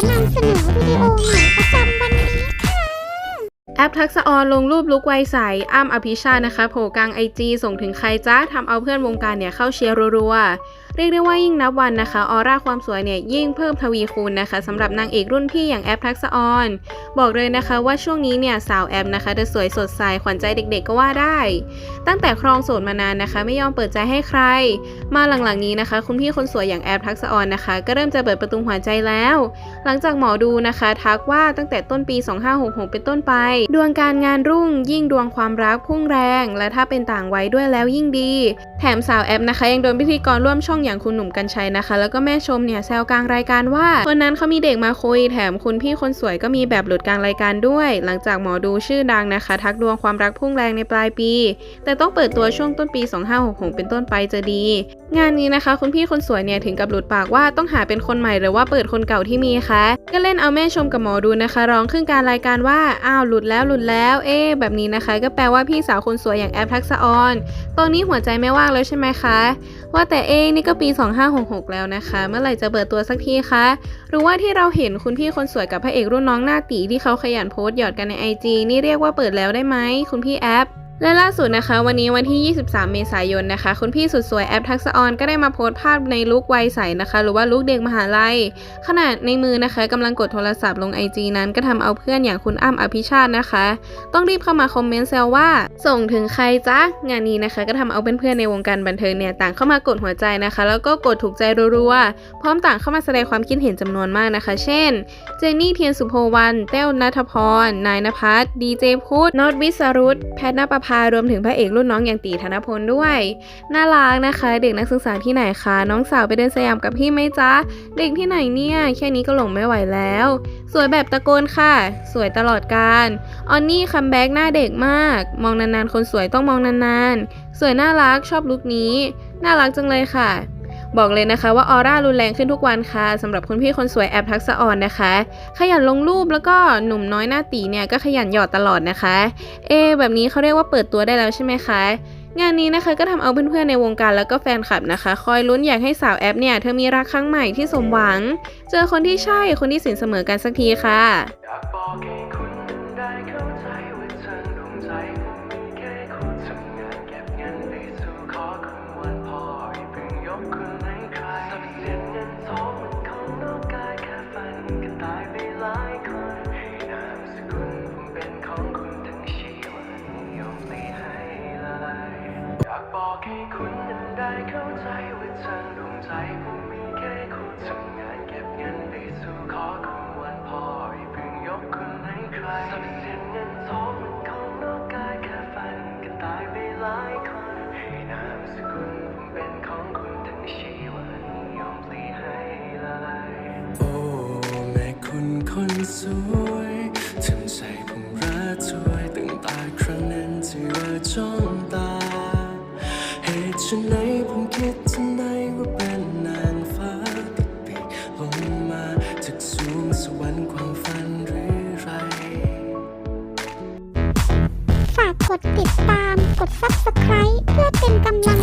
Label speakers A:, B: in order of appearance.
A: อนำเสนอวิดีโอใหม่ประจำวันนี้
B: แอปทักษออนลงรูปลุกไวใสอ้ำอภิชานะคะ โผกลางไอจีส่งถึงใครจ้าทำเอาเพื่อนวงการเนี่ยเข้าเชียร์รัวๆ เรียกได้ว่ายิ่งนับวันนะคะออร่าความสวยเนี่ยยิ่งเพิ่มทวีคูณนะคะสำหรับนางเอกรุ่นพี่อย่างแอปทักษะออน บอกเลยนะคะว่าช่วงนี้เนี่ยสาวแอปนะคะจะสวยสดใสขวัญใจเด็กๆก็ว่าได้ ตั้งแต่ครองโสดมานานนะคะ ไม่ยอมเปิดใจให้ใคร มาหลังๆนี้นะคะ คุณพี่คนสวยอย่างแอปทักษะออนนะคะ ก็เริ่มจะเปิดประตูหัวใจแล้ว หลังจากหมอดูนะคะ ทักว่าตั้งแต่ต้นปี 2566 เป็นต้นไป ดวงการงานรุ่ง ยิ่งดวงความรักพุ่งแรง และถ้าเป็นต่างวัยด้วยแล้วยิ่งดี แถมสาวแอปนะคะยังโดนพิธีกรร่วมช่องอย่างคุณหนุ่มกัญชัยนะคะ แล้วก็แม่ชมเนี่ยแซวกลางรายการว่าคนนั้นเขามีเด็กมาคุยแถมคุณพี่คนสวยก็มีแบบหลุดกลางรายการด้วย หลังจากหมอดูชื่อดังนะคะ ทักดวงความรักพุ่งแรงในปลายปี แต่ต้องเปิดตัวช่วงต้นปี 2566 เป็นต้นไปจะดี งานนี้นะคะ คุณพี่คนสวยเนี่ยถึงกับหลุดปากว่าต้องหาเป็นคนใหม่หรือว่าเปิดคนเก่าที่มีคะก็เล่นเอาแม่ชมกับหมอดูนะคะร้องขึ้นกลารรายการว่าอ้าวหลุดแล้วหลุดแล้ว เอ๊แบบนี้นะคะ ก็แปลว่าพี่สาวคนสวยอย่างแอปทักษะออน ตอนนี้หัวใจไม่ว่างแล้วใช่ไหมคะ ว่าแต่เองนี่ก็ปี 2566 แล้วนะคะ เมื่อไหร่จะเปิดตัวสักทีคะ หรือว่าที่เราเห็นคุณพี่คนสวยกับพระเอกรุ่นน้องหน้าตีที่เขาขยันโพสต์หยอดกันใน IG นี่เรียกว่าเปิดแล้วได้ไหมคุณพี่แอป และล่าสุดนะคะ วันนี้วันที่ 23 เมษายนนะคะ คุณพี่สุดสวยแอปทักษะออนก็ได้มาโพสต์ภาพในลุควัยใสนะคะ หรือว่าลุคเด็กมหาลัยขณะในมือนะคะกำลังกดโทรศัพท์ลง IG นั้นก็ทำเอาเพื่อนอย่างคุณอ้ำอภิชาตินะคะ ต้องรีบเข้ามาคอมเมนต์แซวว่า ส่งถึงใครจ๊ะ งานนี้นะคะ ก็ทำเอาเพื่อนๆในวงการบันเทิงเนี่ยต่างเข้ามากดหัวใจนะคะ แล้วก็กดถูกใจรัวๆพร้อมต่างเข้ามาแสดงความคิดเห็นจำนวนมากนะคะ เช่น เจนนี่เทียนสุโพวันเต้วนัทพรนายนภัสดีเจพุทธนอตวิสรุตแพทนปภารวมถึงพระเอกรุ่นน้องอย่างตีธนพลด้วย น่ารักนะคะ เด็กนักศึกษาที่ไหนคะ น้องสาวไปเดินสยามกับพี่ไหมจ๊ะ เด็กที่ไหนเนี่ย แค่นี้ก็หลงไม่ไหวแล้ว สวยแบบตะโกนค่ะ สวยตลอดการออนนี่คัมแบ็กหน้าเด็กมาก มองนานๆ คนสวยต้องมองนานๆ สวยน่ารักชอบลุคนี้ น่ารักจังเลยค่ะ บอกเลยนะคะว่าออร่ารุนแรงขึ้นทุกวันค่ะสำหรับคุณพี่คนสวยแอบทักษะออนนะคะ ขยันลงรูปแล้วก็หนุ่มน้อยหน้าตีเนี่ยก็ขยันหยอดตลอดนะคะ เอ แบบนี้เขาเรียกว่าเปิดตัวได้แล้วใช่ไหมคะงานนี้นะคะก็ทำเอาเพื่อนๆในวงการแล้วก็แฟนคลับนะคะ คอยลุ้นอยากให้สาวแอปเนี่ยเธอมีรักครั้งใหม่ที่สมหวัง เจอคนที่ใช่คนที่สินเสมอกันสักทีค่ะ
C: คุณ ให้คุณนั้นได้เข้าใจว่าเธอดวงใจผมมีแค่คุณทำงานเก็บเงินไปสู่ขอคุณวันพอให้เพิ่งยกคุณให้ใครทรัพย์สินเงินทองมันของนอกกายแค่ฝันก็ตายไปหลายคนให้นามสกุลผมเป็นของคุณทั้งชีวิตยอมปลีให้เลยโอ้แม่คุณคนสวยทำใจผม ฉันไหนผมคิดทันใดว่าเป็นนางฟ้าติดปีกลงมาจากสูงสวรรค์ความฝันหรือไร
A: ฝากกดติดตาม กด subscribe เพื่อเป็นกำลัง